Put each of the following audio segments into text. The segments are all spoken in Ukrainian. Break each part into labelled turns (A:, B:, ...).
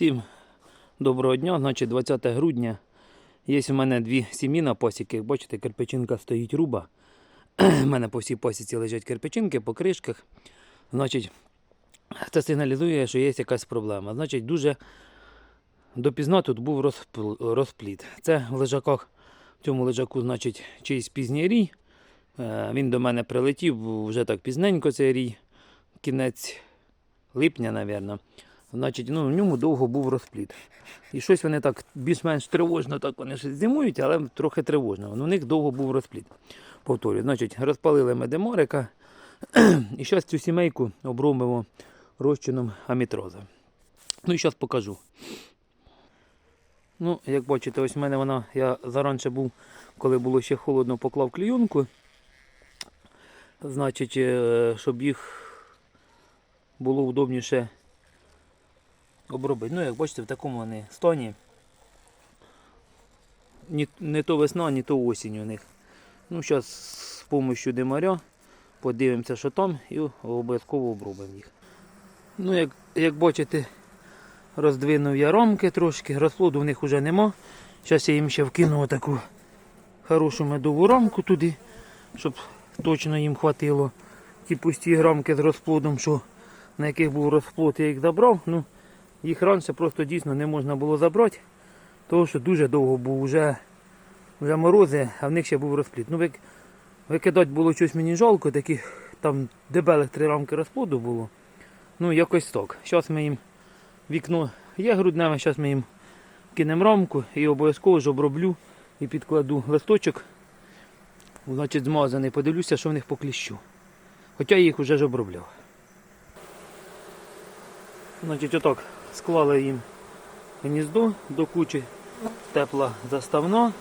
A: Всім доброго дня, значить 20 грудня. Є у мене дві сім'ї на посіки. Бачите, кирпичинка стоїть руба. У мене по всій посіці лежать кирпичинки по кришках. Значить, це сигналізує, що є якась проблема. Значить, дуже допізно тут був розпліт. Це в лежаках, в цьому лежаку, значить, чийсь пізній рій. Е, Він до мене прилетів вже так пізненько цей рій. Кінець липня, напевно. Значить, ну, в ньому довго був розпліт. І щось вони так більш-менш тривожно, так вони щось зимують, але трохи тривожно. Ну, У них довго був розпліт. Повторюю, значить, розпалили медеморика. і зараз цю сімейку обробимо розчином амітроза. Ну і зараз покажу. Ну, як бачите, ось в мене вона, я заранше був, коли було ще холодно, поклав клійонку. Значить, е, щоб їх було удобніше обробити. Ну, як бачите, в такому вони стані. Ні, не то весна, ні то осінь у них. Ну, зараз з допомогою димаря подивимося, що там, і обов'язково обробимо їх. Ну, як, як бачите, роздвинув я рамки трошки, розплоду в них вже нема. Зараз я їм ще вкину таку хорошу медову рамку туди, щоб точно їм хватило. Ті пусті рамки з розплодом, що, на яких був розплод, я їх забрав. Ну, їх раніше просто дійсно не можна було забрати, тому що дуже довго був вже, вже морози, а в них ще був розплід. Ну, вик- викидати було щось мені жалко, таких там дебелих три рамки розплоду було. Ну, якось так. Зараз ми їм вікно є грудневе, зараз ми їм кинемо рамку і обов'язково ж оброблю і підкладу листочок, значить змазаний, подивлюся, що в них по кліщу. Хоча я їх вже ж обробляв. Значить, отак склали їм гніздо до кучі, тепла заставна.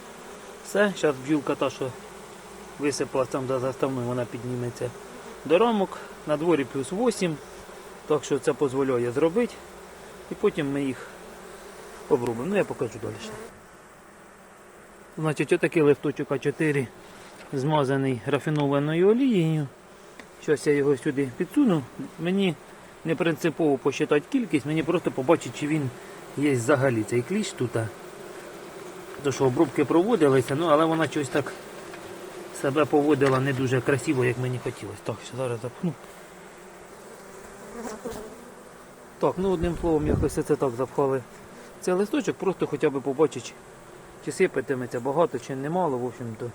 A: Все, зараз бджілка та, що висипала там до заставної, вона підніметься до рамок. На дворі плюс 8, так що це дозволяє зробити. І потім ми їх обробимо. Ну я покажу далі. Значить, отакий листочок А4 змазаний рафінованою олією. Зараз я його сюди підсуну. Мені не принципово посчитати кількість, мені просто побачити, чи він є взагалі цей кліщ тут. Тому що обробки проводилися, ну але вона щось так себе поводила не дуже красиво, як мені хотілося. Так, що зараз запхну. Так, ну одним словом, якось це так запхали цей листочок, просто хоча б побачити, чи сипатиметься багато, чи немало, в общем-то.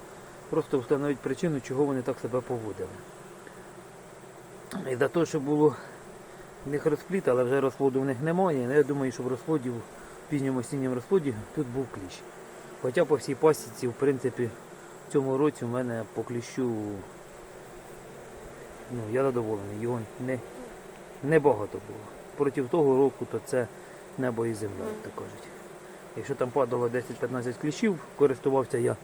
A: Просто встановити причину, чого вони так себе поводили. І за те, що було них розпліт, але вже розплоду в них немає. Я думаю, що в розплоді, в пізньому осінньому розплоді тут був кліщ. Хоча по всій пасіці, в принципі, в цьому році у мене по кліщу ну, я задоволений, його не, не багато було. Проти того року то це небо і земля, як кажуть. Якщо там падало 10-15 кліщів, користувався я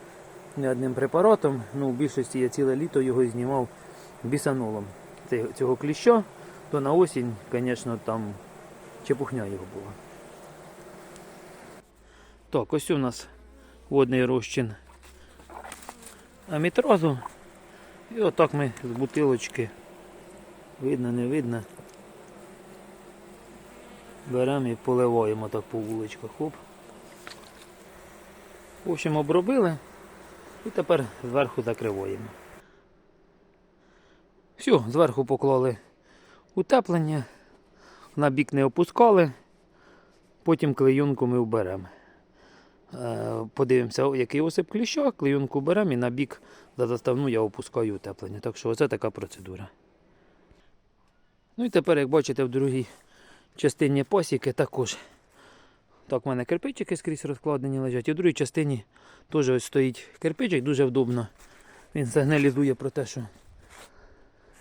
A: не одним препаратом, ну в більшості я ціле літо його знімав бісанолом цього кліща, то на осінь, звісно, там чепухня його була. Так, ось у нас водний розчин амітразу. І отак ми з бутилочки, видно, не видно, беремо і поливаємо так по вуличках. Хоп. В общем, обробили і тепер зверху закриваємо. Все, зверху поклали утеплення, на бік не опускали, потім клейонку ми вберемо. Е, Подивимося, який осип кліща, клейонку беремо і на бік за заставну я опускаю утеплення. Так що оце така процедура. Ну і тепер, як бачите, в другій частині посіки також. Так, в мене кирпичики скрізь розкладені лежать. І в другій частині теж ось стоїть кирпичик, дуже вдобно. Він сигналізує про те, що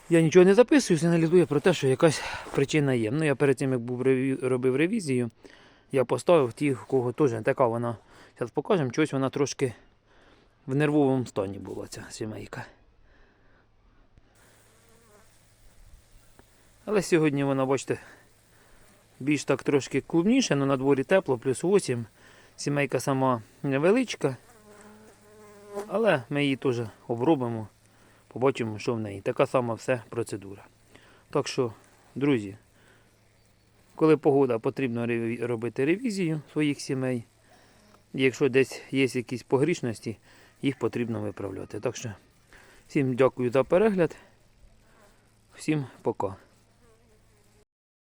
A: я нічого не записую, сигналізує про те, що якась причина є. Ну, я перед тим, як був робив ревізію, я поставив ті, кого теж така вона. Зараз покажемо, чогось вона трошки в нервовому стані була ця сімейка. Але сьогодні вона, бачите, більш так трошки клубніше, але на дворі тепло, плюс 8. Сімейка сама невеличка. Але ми її теж обробимо, побачимо, що в неї. Така сама все процедура. Так що, друзі, коли погода, потрібно робити ревізію своїх сімей. Якщо десь є якісь погрішності, їх потрібно виправляти. Так що всім дякую за перегляд. Всім пока.